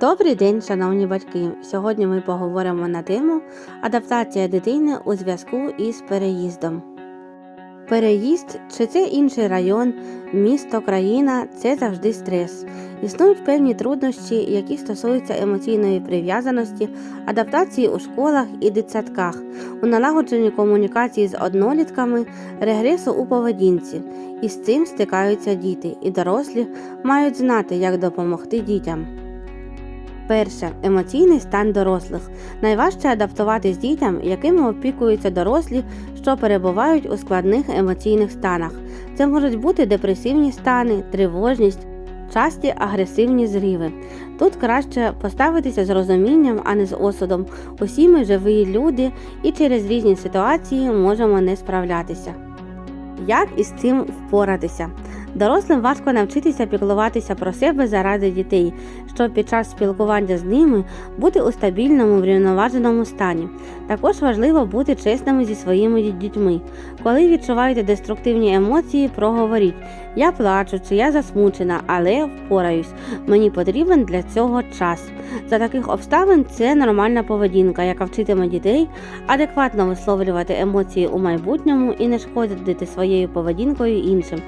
Добрий день, шановні батьки! Сьогодні ми поговоримо на тему адаптація дитини у зв'язку із переїздом. Переїзд чи це інший район, місто, країна це завжди стрес. Існують певні труднощі, які стосуються емоційної прив'язаності, адаптації у школах і дитсадках, у налагодженні комунікації з однолітками, регресу у поведінці. І з цим стикаються діти, і дорослі мають знати, як допомогти дітям. Перше емоційний стан дорослих. Найважче адаптуватись дітям, якими опікуються дорослі, що перебувають у складних емоційних станах. Це можуть бути депресивні стани, тривожність, часті агресивні зріви. Тут краще поставитися з розумінням, а не з осудом. Усі ми живі люди і через різні ситуації можемо не справлятися. Як із цим впоратися? Дорослим важко навчитися піклуватися про себе заради дітей, щоб під час спілкування з ними бути у стабільному врівноваженому стані. Також важливо бути чесними зі своїми дітьми. Коли відчуваєте деструктивні емоції, проговоріть: я плачу чи я засмучена, але впораюсь. Мені потрібен для цього час. За таких обставин це нормальна поведінка, яка вчитиме дітей адекватно висловлювати емоції у майбутньому і не шкодити своєю поведінкою іншим.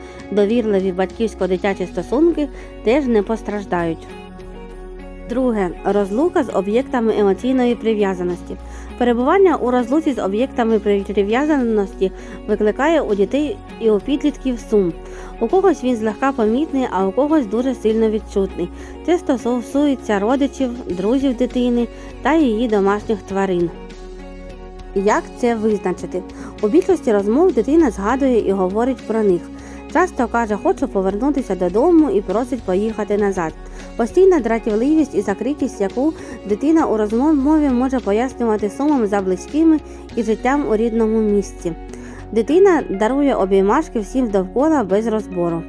Довірливі батьківсько-дитячі стосунки теж не постраждають. Друге розлука з об'єктами емоційної прив'язаності. Перебування у розлуці з об'єктами прив'язаності викликає у дітей і у підлітків сум. У когось він злегка помітний, а у когось дуже сильно відчутний. Це стосується родичів, друзів дитини та її домашніх тварин. Як це визначити? У більшості розмов дитина згадує і говорить про них. Часто каже, хочу повернутися додому і просить поїхати назад. Постійна дратівливість і закритість, яку дитина у розмові може пояснювати сумом за близькими і життям у рідному місці. Дитина дарує обіймашки всім довкола без розбору.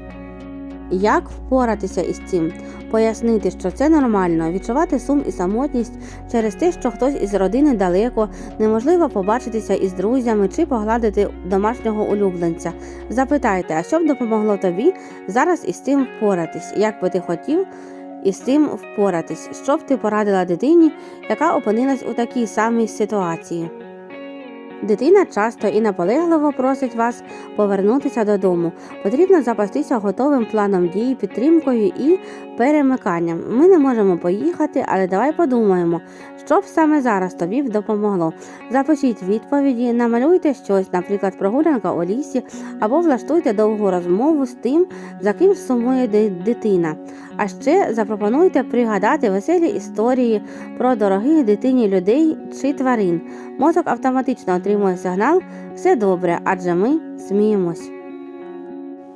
Як впоратися із цим? Пояснити, що це нормально, відчувати сум і самотність через те, що хтось із родини далеко, неможливо побачитися із друзями чи погладити домашнього улюбленця. Запитайте, а що б допомогло тобі зараз із цим впоратись? Як би ти хотів із цим впоратись? Що б ти порадила дитині, яка опинилась у такій самій ситуації? Дитина часто і наполегливо просить вас повернутися додому. Потрібно запастися готовим планом дій, підтримкою і перемиканням. Ми не можемо поїхати, але давай подумаємо, що б саме зараз тобі б допомогло. Запишіть відповіді, намалюйте щось, наприклад, прогулянка у лісі, або влаштуйте довгу розмову з тим, за ким сумує дитина. А ще запропонуйте пригадати веселі історії про дорогих дитині людей чи тварин. Мозок автоматично отримує сигнал все добре, адже ми сміємось.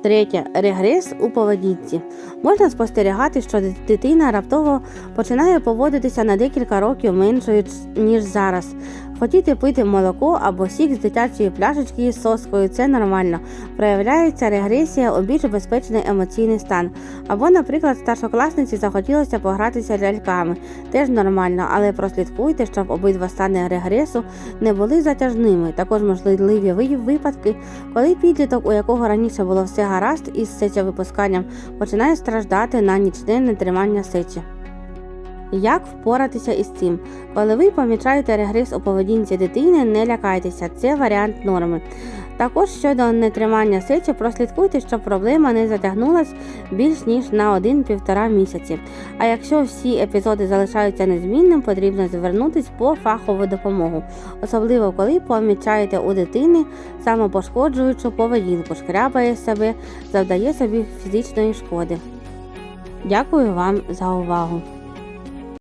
Третє регрес у поведінці. Можна спостерігати, що дитина раптово починає поводитися на декілька років меншою, ніж зараз. Хотіти пити молоко або сік з дитячої пляшечки із соскою це нормально. Проявляється регресія у більш безпечний емоційний стан. Або, наприклад, старшокласниці захотілося погратися ляльками. Теж нормально, але прослідкуйте, щоб обидва стани регресу не були затяжними. Також можливі випадки, коли підліток, у якого раніше було все гаразд із сечовипусканням, починає страждати на нічне нетримання сечі. Як впоратися із цим? Коли ви помічаєте регрес у поведінці дитини, не лякайтеся, це варіант норми. Також щодо нетримання сечі, прослідкуйте, щоб проблема не затягнулась більш ніж на 1-1,5 місяці. А якщо всі епізоди залишаються незмінним, потрібно звернутися по фахову допомогу, особливо коли помічаєте у дитини самопошкоджуючу поведінку, шкрябає себе, завдає собі фізичної шкоди. Дякую вам за увагу!